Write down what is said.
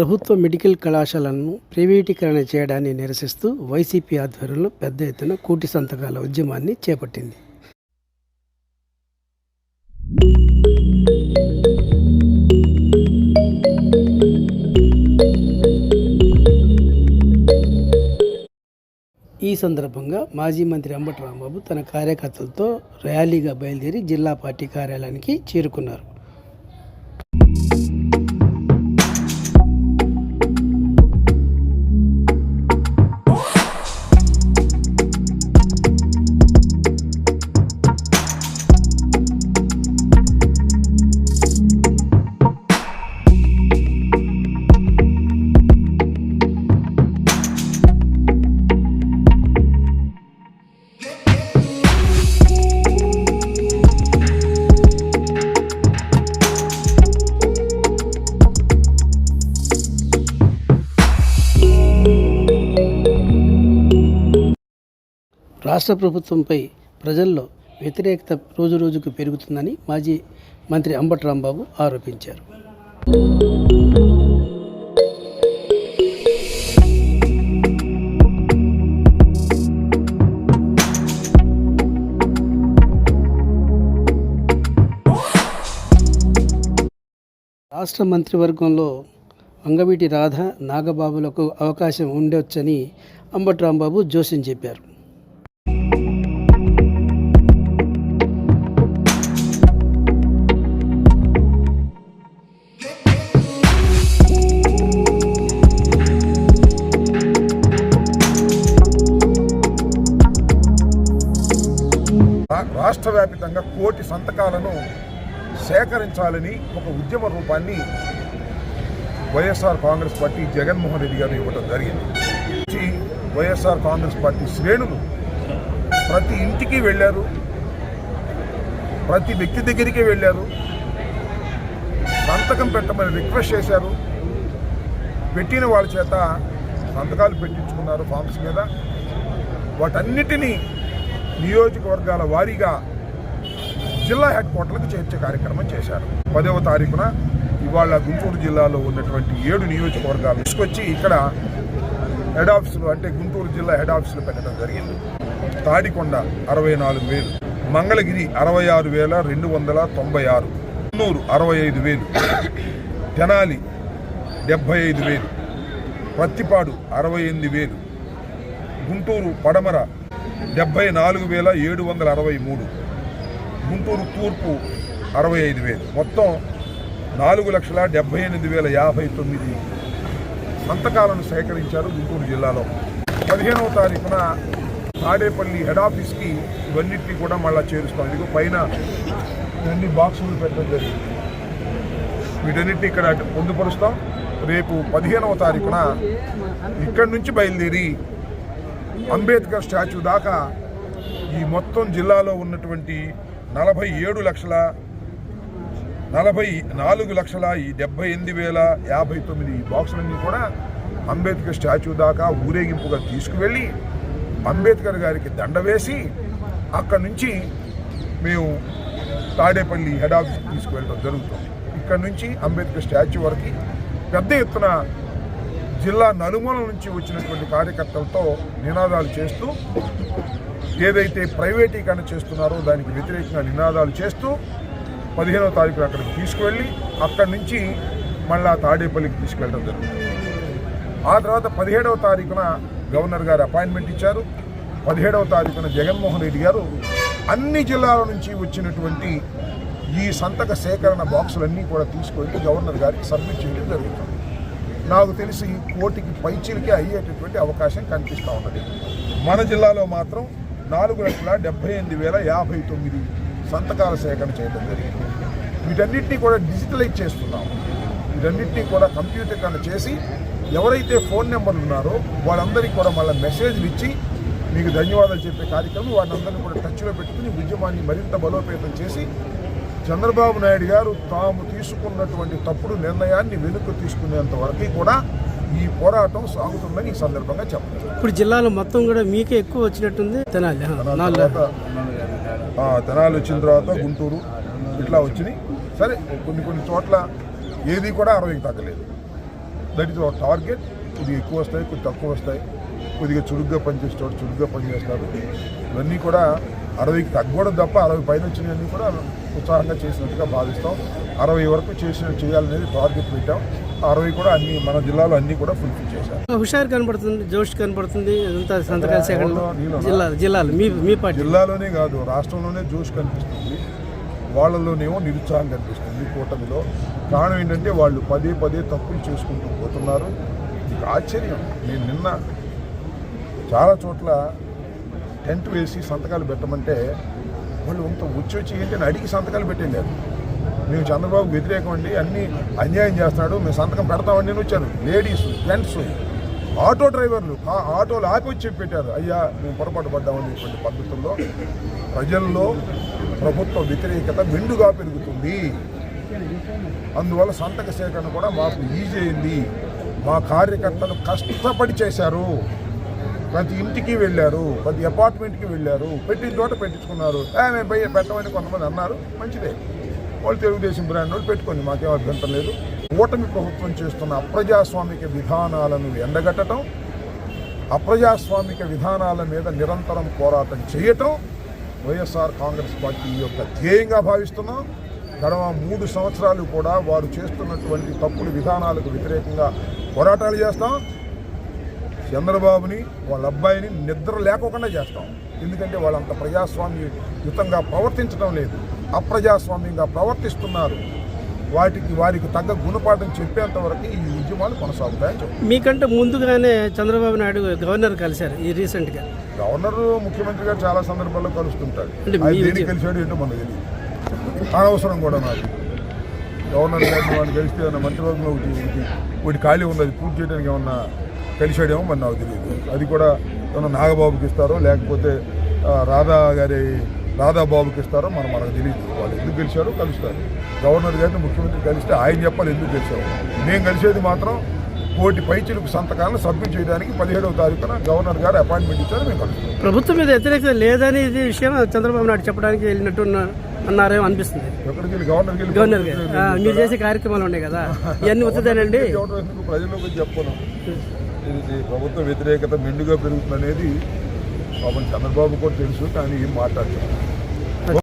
ప్రభుత్వ మెడికల్ కళాశాలను ప్రైవేటీకరణ చేయడాన్ని నిరసిస్తూ వైసీపీ ఆధ్వర్యంలో పెద్ద ఎత్తున కూటి సంతకాల ఉద్యమాన్ని చేపట్టింది. ఈ సందర్భంగా మాజీ మంత్రి అంబటి రాంబాబు తన కార్యకర్తలతో ర్యాలీగా బయలుదేరి జిల్లా పార్టీ కార్యాలయానికి చేరుకున్నారు. రాష్ట్ర ప్రభుత్వంపై ప్రజల్లో వ్యతిరేకత రోజురోజుకు పెరుగుతుందని మాజీ మంత్రి అంబటి రాంబాబు ఆరోపించారు. రాష్ట్ర మంత్రివర్గంలో అంగవీటి రాధ నాగబాబులకు అవకాశం ఉండొచ్చని అంబటి రాంబాబు జోస్యం చెప్పారు. రాష్ట్ర వ్యాపితంగా కోటి సంతకాలను సేకరించాలని ఒక ఉద్యమ రూపాన్ని YSR Congress party Jaganmohan Reddy గారు ఇవ్వడం జరిగింది. వైఎస్ఆర్ కాంగ్రెస్ పార్టీ శ్రేణులు ప్రతి ఇంటికి వెళ్ళారు ప్రతి వ్యక్తి దగ్గరికి వెళ్ళారు సంతకం పెట్టమని రిక్వెస్ట్ చేశారు పెట్టిన వాళ్ళ చేత సంతకాలు పెట్టించుకున్నారు ఫామ్స్ మీద. వాటన్నిటినీ నియోజకవర్గాల వారీగా జిల్లా హెడ్ క్వార్టర్లకు చేర్చే కార్యక్రమం చేశారు. పదవ తారీఖున ఇవాళ గుంటూరు జిల్లాలో ఉన్నటువంటి ఏడు నియోజకవర్గాలు తీసుకొచ్చి ఇక్కడ హెడ్ ఆఫీసులు అంటే గుంటూరు జిల్లా హెడ్ ఆఫీసులు పెట్టడం జరిగింది. తాడికొండ అరవై నాలుగు వేలు మంగళగిరి అరవై ఆరు వేల రెండు వందల తొంభై ఆరు కన్నూరు అరవై ఐదు వేలు తెనాలి డెబ్భై ఐదు వేలు ప్రత్తిపాడు అరవై ఎనిమిది వేలు గుంటూరు పడమర డెబ్బై నాలుగు వేల ఏడు వందల అరవై మూడు. గుంటూరు తూర్పు అరవై ఐదు వేలు. మొత్తం నాలుగు లక్షల డెబ్బై ఎనిమిది వేల యాభై తొమ్మిది సంతకాలను సేకరించారు గుంటూరు జిల్లాలో. పదిహేనవ తారీఖున తాడేపల్లి హెడ్ ఆఫీస్కి ఇవన్నిటిని కూడా మళ్ళీ చేరుస్తాం. ఇదిగో పైన ఇవన్నీ బాక్సులు పెట్టడం జరిగింది. వీటన్నిటిని ఇక్కడ పొందుపరుస్తాం. రేపు పదిహేనవ తారీఖున ఇక్కడి నుంచి బయలుదేరి అంబేద్కర్ స్టాచ్యూ దాకా ఈ మొత్తం జిల్లాలో ఉన్నటువంటి నలభై ఏడు లక్షల నలభై నాలుగు లక్షల ఈ డెబ్బై ఎనిమిది వేల యాభై తొమ్మిది బాక్సులన్నీ కూడా అంబేద్కర్ స్టాచ్యూ దాకా ఊరేగింపుగా తీసుకువెళ్ళి అంబేద్కర్ గారికి దండ వేసి అక్కడి నుంచి మేము తాడేపల్లి హెడ్ ఆఫీస్కి తీసుకువెళ్ళడం జరుగుతుంది. ఇక్కడ నుంచి అంబేద్కర్ స్టాచ్యూ వరకు పెద్ద ఎత్తున జిల్లా నలుమూల నుంచి వచ్చినటువంటి కార్యకర్తలతో నినాదాలు చేస్తూ ఏదైతే ప్రైవేటీకరణ చేస్తున్నారో దానికి వ్యతిరేకంగా నినాదాలు చేస్తూ పదిహేనవ తారీఖున అక్కడికి తీసుకువెళ్ళి అక్కడి నుంచి మళ్ళా తాడేపల్లికి తీసుకెళ్ళడం జరుగుతుంది. ఆ తర్వాత పదిహేడవ తారీఖున గవర్నర్ గారు అపాయింట్మెంట్ ఇచ్చారు. పదిహేడవ తారీఖున జగన్మోహన్ రెడ్డి గారు అన్ని జిల్లాల నుంచి వచ్చినటువంటి ఈ సంతక సేకరణ బాక్సులన్నీ కూడా తీసుకెళ్ళి గవర్నర్ గారికి సబ్మిట్ చేయడం జరుగుతుంది. నాకు తెలిసి కోటికి పైచీలకే అయ్యేటటువంటి అవకాశం కనిపిస్తూ ఉన్నది. మన జిల్లాలో మాత్రం నాలుగు లక్షల డెబ్బై ఎనిమిది వేల యాభై తొమ్మిది సంతకాల సేకరణ చేయడం జరిగింది. వీటన్నిటినీ కూడా డిజిటలైజ్ చేస్తున్నాం. వీటన్నిటినీ కూడా కంప్యూటర్కరణ చేసి ఎవరైతే ఫోన్ నెంబర్లు ఉన్నారో వాళ్ళందరికీ కూడా మళ్ళీ మెసేజ్లు ఇచ్చి మీకు ధన్యవాదాలు చెప్పే కార్యక్రమం వాళ్ళందరినీ కూడా టచ్లో పెట్టుకుని ఉద్యమాన్ని మరింత బలోపేతం చేసి చంద్రబాబు నాయుడు గారు తాము తీసుకున్నటువంటి తప్పుడు నిర్ణయాన్ని వెనుక తీసుకునేంత వరకు కూడా ఈ పోరాటం సాగుతుందని ఈ సందర్భంగా చెప్పలేదు ఇప్పుడు జిల్లాలో మొత్తం కూడా మీకే ఎక్కువ వచ్చినట్టుంది తెనాలి తెనాలి వచ్చిన తర్వాత గుంటూరు ఇట్లా వచ్చినాయి. సరే కొన్ని కొన్ని చోట్ల ఏది కూడా అరవైకి తగ్గలేదు. దట్ ఇస్ అవర్ టార్గెట్ కొద్దిగా ఎక్కువ వస్తాయి కొద్ది తక్కువ వస్తాయి. కొద్దిగా చురుగ్గా పనిచేసేవాడు చురుగ్గా పనిచేస్తారు ఇవన్నీ కూడా అరవైకి తగ్గకూడదు తప్ప అరవై పైన వచ్చినవన్నీ కూడా ఉత్సాహంగా చేసినట్టుగా భావిస్తాం. అరవై వరకు చేసిన చేయాలనేది టార్గెట్ పెట్టాం. అరవై కూడా అన్ని మన జిల్లాలో అన్నీ కూడా ఫుల్ఫిల్ చేశారు. హుషారు కనబడుతుంది జోష్ కనబడుతుంది సంతకాల? జిల్లాలు జిల్లాలు మీ మీ జిల్లాలోనే కాదు రాష్ట్రంలోనే జోష్ కనిపిస్తుంది. వాళ్ళలోనేమో నిరుత్సాహం కనిపిస్తుంది కూటమిలో. కారణం ఏంటంటే వాళ్ళు పదే పదే తప్పులు చేసుకుంటూ పోతున్నారు. ఇది ఆశ్చర్యం నేను నిన్న చాలా చోట్ల టెంట్ వేసి సంతకాలు పెట్టమంటే వాళ్ళు ఇంత వచ్చి వచ్చి ఏంటని అడిగి సంతకాలు పెట్టేశారు మేము చంద్రబాబు వ్యతిరేకం అండి అన్ని అన్యాయం చేస్తున్నాడు మేము సంతకం పెడతామని నేను వచ్చాను. లేడీస్ జెంట్స్ ఆటో డ్రైవర్లు ఆ ఆటోలు ఆపి వచ్చి చెప్పి పెట్టారు. అయ్యా మేము పొరపాటు పడ్డామనేటువంటి పద్ధతుల్లో ప్రజల్లో ప్రభుత్వ వ్యతిరేకత మెండుగా పెరుగుతుంది. అందువల్ల సంతక సేకరణ కూడా మాకు ఈజీ అయింది. మా కార్యకర్తలు కష్టపడి చేశారు. ప్రతి ఇంటికి వెళ్ళారు ప్రతి అపార్ట్మెంట్కి వెళ్ళారు పెట్టిన చోట పెట్టించుకున్నారు. మేము పోయి పెట్టమని కొంతమంది అన్నారు మంచిదే. వాళ్ళు తెలుగుదేశం బ్రాండ్ వాళ్ళు పెట్టుకోండి మాకేం అభ్యంతరం లేదు. ఓటమి ప్రభుత్వం చేస్తున్న అప్రజాస్వామిక విధానాలను ఎండగట్టడం అప్రజాస్వామిక విధానాల మీద నిరంతరం పోరాటం చేయటం వైఎస్ఆర్ కాంగ్రెస్ పార్టీ యొక్క ధ్యేయంగా భావిస్తున్నాం. గడవ మూడు సంవత్సరాలు కూడా వారు చేస్తున్నటువంటి తప్పుడు విధానాలకు వ్యతిరేకంగా పోరాటాలు చేస్తాం. చంద్రబాబుని వాళ్ళ అబ్బాయిని నిద్ర లేకోకుండా చేస్తాం. ఎందుకంటే వాళ్ళంత ప్రజాస్వామ్యయుతంగా ప్రవర్తించడం లేదు. అప్రజాస్వామ్యంగా ప్రవర్తిస్తున్నారు. వాటికి వారికి తగ్గ గుణపాఠం చెప్పేంత వరకు ఈ ఉద్యమాలు కొనసాగుతాయని మీకంటే ముందుగానే చంద్రబాబు నాయుడు గవర్నర్ కలిశారు ఈ రీసెంట్గా. గవర్నర్ ముఖ్యమంత్రి గారు చాలా సందర్భాల్లో మీ దేనికి కలిశాడు ఏంటో మనకు తెలియదు అనవసరం కూడా నాకు గవర్నర్ గారిని వాళ్ళు కలిస్తే మంత్రివర్గంలో ఒకటి ఒకటి ఖాళీ ఉంది అది పూర్తి చేయడానికి ఏమన్నా కలిశాడేమో మరి నాకు తెలియదు. అది కూడా ఏమన్నా నాగబాబుకి ఇస్తారో లేకపోతే రాధా గారి రాధా బాబుకి ఇస్తారో మనం మనకు తెలియదు. వాళ్ళు ఎందుకు గెలిచారో కలుస్తారు. గవర్నర్ గారిని ముఖ్యమంత్రి కలిస్తే ఆయన చెప్పాలి ఎందుకు గెలిచారు. మేము కలిసేది మాత్రం కోటి పైచిలకు సంతకాలను సబ్మిట్ చేయడానికి పదిహేడవ తారీఖున గవర్నర్ గారు అపాయింట్మెంట్ ఇచ్చారు మేము కలుస్తాం. ప్రభుత్వం మీద వ్యతిరేకత లేదని ఇది విషయం చంద్రబాబు నాయుడు చెప్పడానికి వెళ్ళినట్టు అన్నారేమో అనిపిస్తుంది. ఎక్కడికి వెళ్ళి గవర్నర్కి వెళ్ళి గవర్నర్ గారు మీరు చేసే కార్యక్రమాలు ఉన్నాయి కదా. ఇవన్నీ వస్తుందేనండి ప్రజల్లోకి చెప్పను? ఇది ప్రభుత్వ వ్యతిరేకత మెండుగా పెరుగుతుందనేది పాపం చంద్రబాబు కూడా తెలుసు కానీ ఏం మాట్లాడుతున్నారు